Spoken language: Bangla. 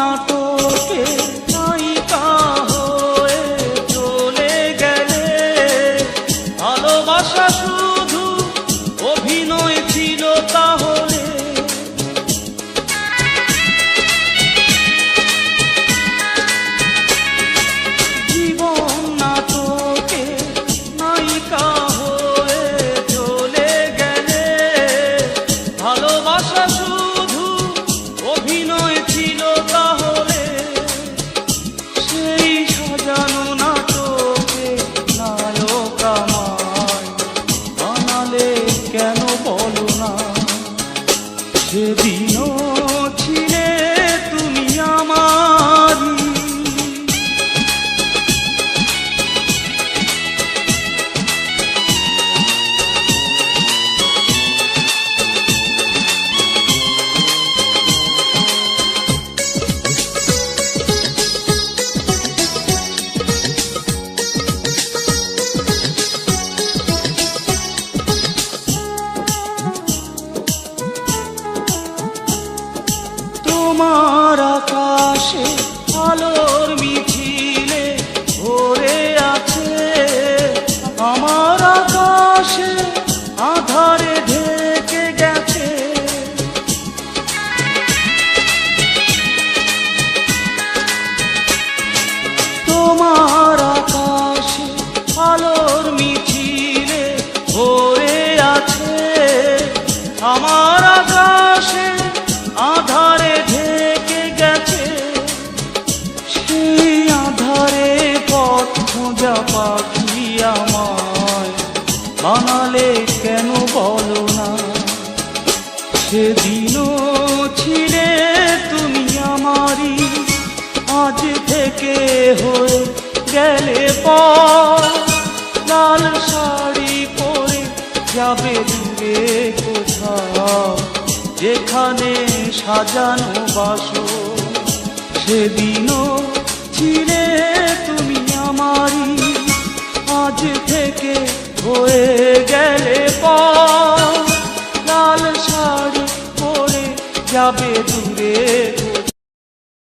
নাটকে সেদিনও আলোর বানালে কেন বলো না? সেদিনও ছিলে তুমি আমারই, আজ থেকে হয়ে গেলে পর লাল শাড়ি পরে যাবে দূরে কোথাও, যেখানে সাজানো বাসো সেদিনও ছিলে তুমি আমারই, আজ থেকে হয়ে গেলে লাল শাড়ি পরে যাবে দূরে।